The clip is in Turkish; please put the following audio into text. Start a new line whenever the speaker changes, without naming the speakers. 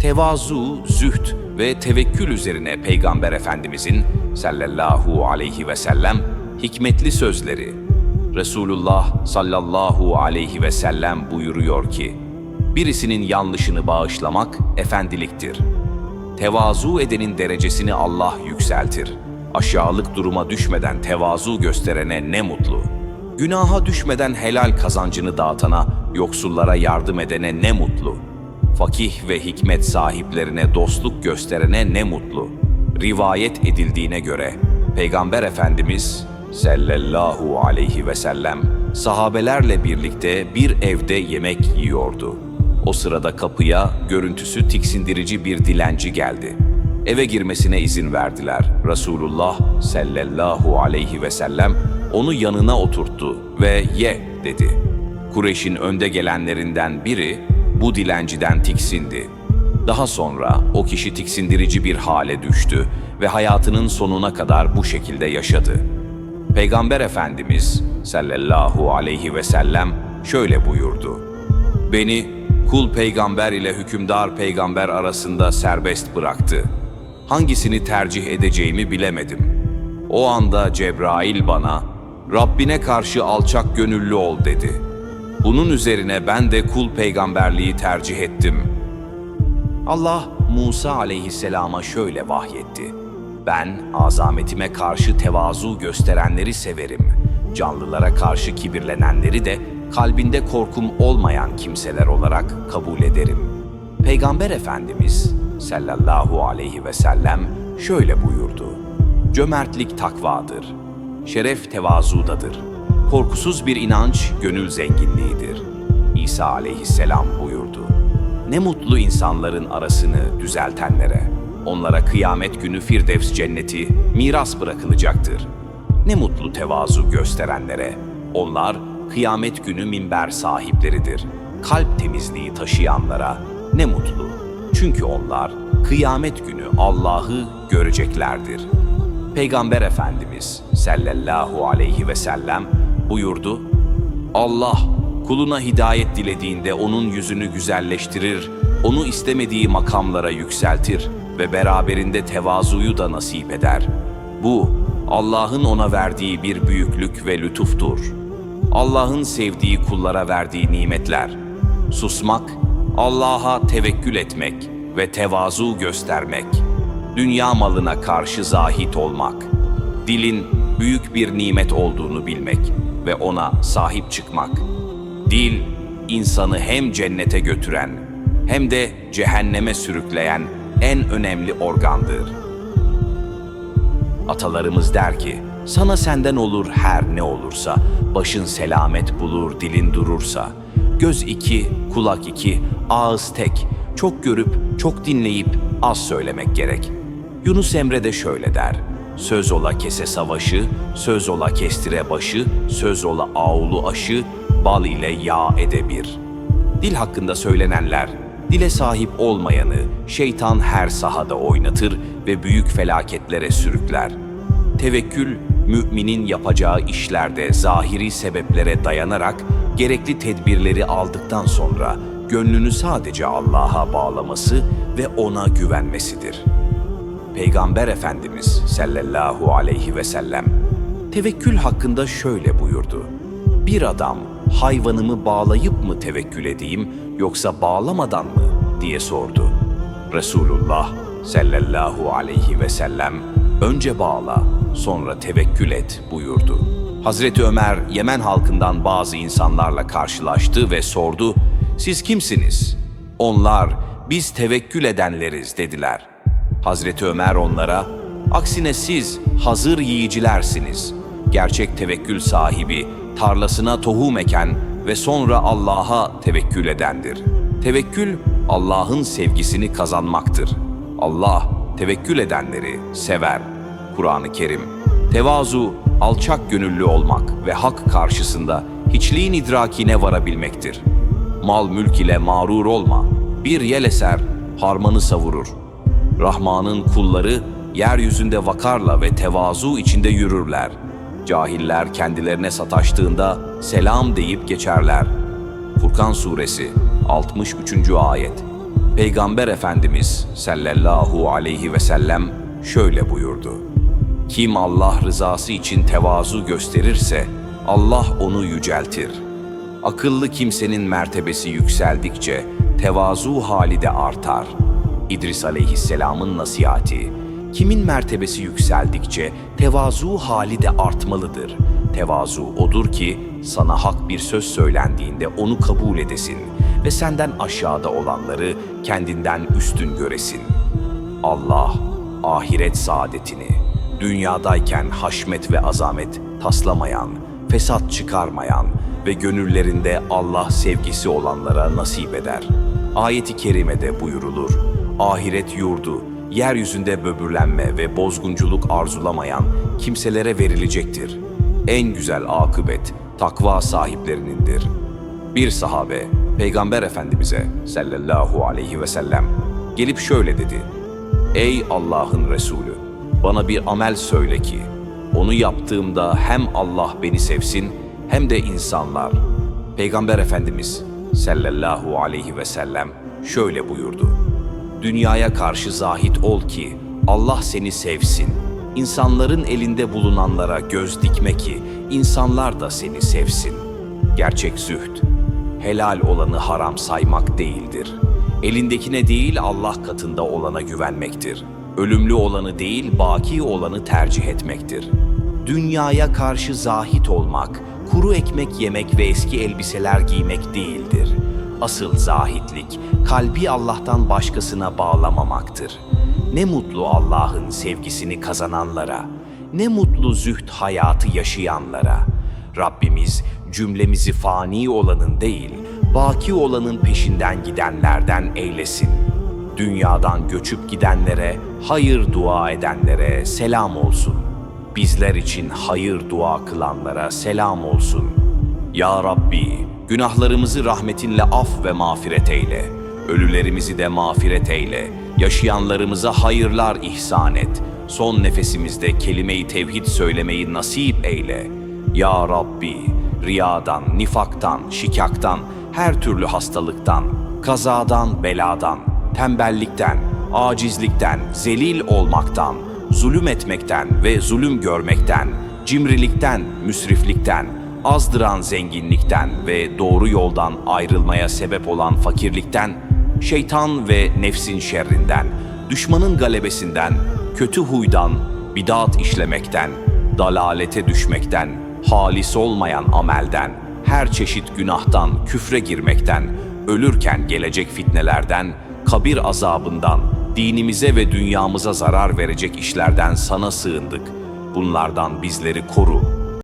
Tevazu, zühd ve tevekkül üzerine Peygamber Efendimizin sallallahu aleyhi ve sellem hikmetli sözleri. Resulullah sallallahu aleyhi ve sellem buyuruyor ki, birisinin yanlışını bağışlamak efendiliktir. Tevazu edenin derecesini Allah yükseltir. Aşağılık duruma düşmeden tevazu gösterene ne mutlu. Günaha düşmeden helal kazancını dağıtana, yoksullara yardım edene ne mutlu. Fakih ve hikmet sahiplerine dostluk gösterene ne mutlu. Rivayet edildiğine göre Peygamber Efendimiz sallallahu aleyhi ve sellem sahabelerle birlikte bir evde yemek yiyordu. O sırada kapıya görüntüsü tiksindirici bir dilenci geldi. Eve girmesine izin verdiler. Resulullah sallallahu aleyhi ve sellem onu yanına oturttu ve ye dedi. Kureyş'in önde gelenlerinden biri bu dilenciden tiksindi. Daha sonra o kişi tiksindirici bir hale düştü ve hayatının sonuna kadar bu şekilde yaşadı. Peygamber Efendimiz sallallahu aleyhi ve sellem şöyle buyurdu. Beni kul peygamber ile hükümdar peygamber arasında serbest bıraktı. Hangisini tercih edeceğimi bilemedim. O anda Cebrail bana Rabbine karşı alçak gönüllü ol dedi. Bunun üzerine ben de kul peygamberliği tercih ettim. Allah Musa aleyhisselama şöyle vahyetti. Ben azametime karşı tevazu gösterenleri severim. Canlılara karşı kibirlenenleri de kalbinde korkum olmayan kimseler olarak kabul ederim. Peygamber Efendimiz sallallahu aleyhi ve sellem şöyle buyurdu. Cömertlik takvadır. Şeref tevazudadır. Korkusuz bir inanç gönül zenginliğidir. İsa aleyhisselam buyurdu. Ne mutlu insanların arasını düzeltenlere. Onlara kıyamet günü Firdevs cenneti miras bırakılacaktır. Ne mutlu tevazu gösterenlere. Onlar kıyamet günü minber sahipleridir. Kalp temizliği taşıyanlara ne mutlu. Çünkü onlar kıyamet günü Allah'ı göreceklerdir. Peygamber Efendimiz sallallahu aleyhi ve sellem buyurdu. Allah kuluna hidayet dilediğinde onun yüzünü güzelleştirir, onu istemediği makamlara yükseltir ve beraberinde tevazuyu da nasip eder. Bu Allah'ın ona verdiği bir büyüklük ve lütuftur. Allah'ın sevdiği kullara verdiği nimetler. Susmak, Allah'a tevekkül etmek ve tevazu göstermek. Dünya malına karşı zahit olmak. Dilin büyük bir nimet olduğunu bilmek ve ona sahip çıkmak. Dil, insanı hem cennete götüren hem de cehenneme sürükleyen en önemli organdır. Atalarımız der ki, sana senden olur her ne olursa, başın selamet bulur, dilin durursa. Göz iki, kulak iki, ağız tek, çok görüp, çok dinleyip az söylemek gerek. Yunus Emre de şöyle der, söz ola kese savaşı, söz ola kestire başı, söz ola ağulu aşı, bal ile yağ edebir. Dil hakkında söylenenler, dile sahip olmayanı şeytan her sahada oynatır ve büyük felaketlere sürükler. Tevekkül, müminin yapacağı işlerde zahiri sebeplere dayanarak gerekli tedbirleri aldıktan sonra gönlünü sadece Allah'a bağlaması ve ona güvenmesidir. Peygamber Efendimiz sallallahu aleyhi ve sellem tevekkül hakkında şöyle buyurdu. Bir adam hayvanımı bağlayıp mı tevekkül edeyim yoksa bağlamadan mı diye sordu. Resulullah sallallahu aleyhi ve sellem önce bağla sonra tevekkül et buyurdu. Hazreti Ömer Yemen halkından bazı insanlarla karşılaştı ve sordu. Siz kimsiniz? Onlar biz tevekkül edenleriz dediler. Hazreti Ömer onlara, aksine siz hazır yiyicilersiniz. Gerçek tevekkül sahibi, tarlasına tohum eken ve sonra Allah'a tevekkül edendir. Tevekkül, Allah'ın sevgisini kazanmaktır. Allah, tevekkül edenleri sever. Kur'an-ı Kerim, tevazu, alçak gönüllü olmak ve hak karşısında hiçliğin idrakine varabilmektir. Mal mülk ile mağrur olma, bir yel eser, harmanı savurur. Rahman'ın kulları yeryüzünde vakarla ve tevazu içinde yürürler. Cahiller kendilerine sataştığında selam deyip geçerler. Furkan Suresi 63. Ayet Peygamber Efendimiz sallallahu aleyhi ve sellem şöyle buyurdu. Kim Allah rızası için tevazu gösterirse Allah onu yüceltir. Akıllı kimsenin mertebesi yükseldikçe tevazu hali de artar. İdris aleyhisselamın nasihati, kimin mertebesi yükseldikçe tevazu hali de artmalıdır. Tevazu odur ki sana hak bir söz söylendiğinde onu kabul edesin ve senden aşağıda olanları kendinden üstün göresin. Allah ahiret saadetini dünyadayken haşmet ve azamet taslamayan, fesat çıkarmayan ve gönüllerinde Allah sevgisi olanlara nasip eder. Ayeti kerimede buyurulur. Ahiret yurdu, yeryüzünde böbürlenme ve bozgunculuk arzulamayan kimselere verilecektir. En güzel akıbet takva sahiplerinindir. Bir sahabe Peygamber Efendimiz'e sallallahu aleyhi ve sellem gelip şöyle dedi. Ey Allah'ın Resulü bana bir amel söyle ki onu yaptığımda hem Allah beni sevsin hem de insanlar. Peygamber Efendimiz sallallahu aleyhi ve sellem şöyle buyurdu. Dünyaya karşı zahit ol ki Allah seni sevsin. İnsanların elinde bulunanlara göz dikme ki insanlar da seni sevsin. Gerçek zühd, helal olanı haram saymak değildir. Elindekine değil Allah katında olana güvenmektir. Ölümlü olanı değil baki olanı tercih etmektir. Dünyaya karşı zahit olmak, kuru ekmek yemek ve eski elbiseler giymek değildir. Asıl zahitlik, kalbi Allah'tan başkasına bağlamamaktır. Ne mutlu Allah'ın sevgisini kazananlara, ne mutlu zühd hayatı yaşayanlara. Rabbimiz cümlemizi fani olanın değil, baki olanın peşinden gidenlerden eylesin. Dünyadan göçüp gidenlere, hayır dua edenlere selam olsun. Bizler için hayır dua kılanlara selam olsun. Ya Rabbi, günahlarımızı rahmetinle af ve mağfiret eyle. Ölülerimizi de mağfiret eyle. Yaşayanlarımıza hayırlar ihsan et. Son nefesimizde kelime-i tevhid söylemeyi nasip eyle. Ya Rabbi, riyadan, nifaktan, şikaktan, her türlü hastalıktan, kazadan, beladan, tembellikten, acizlikten, zelil olmaktan, zulüm etmekten ve zulüm görmekten, cimrilikten, müsriflikten, azdıran zenginlikten ve doğru yoldan ayrılmaya sebep olan fakirlikten, şeytan ve nefsin şerrinden, düşmanın galebesinden, kötü huydan, bidat işlemekten, dalalete düşmekten, halis olmayan amelden, her çeşit günahtan, küfre girmekten, ölürken gelecek fitnelerden, kabir azabından, dinimize ve dünyamıza zarar verecek işlerden sana sığındık. Bunlardan bizleri koru.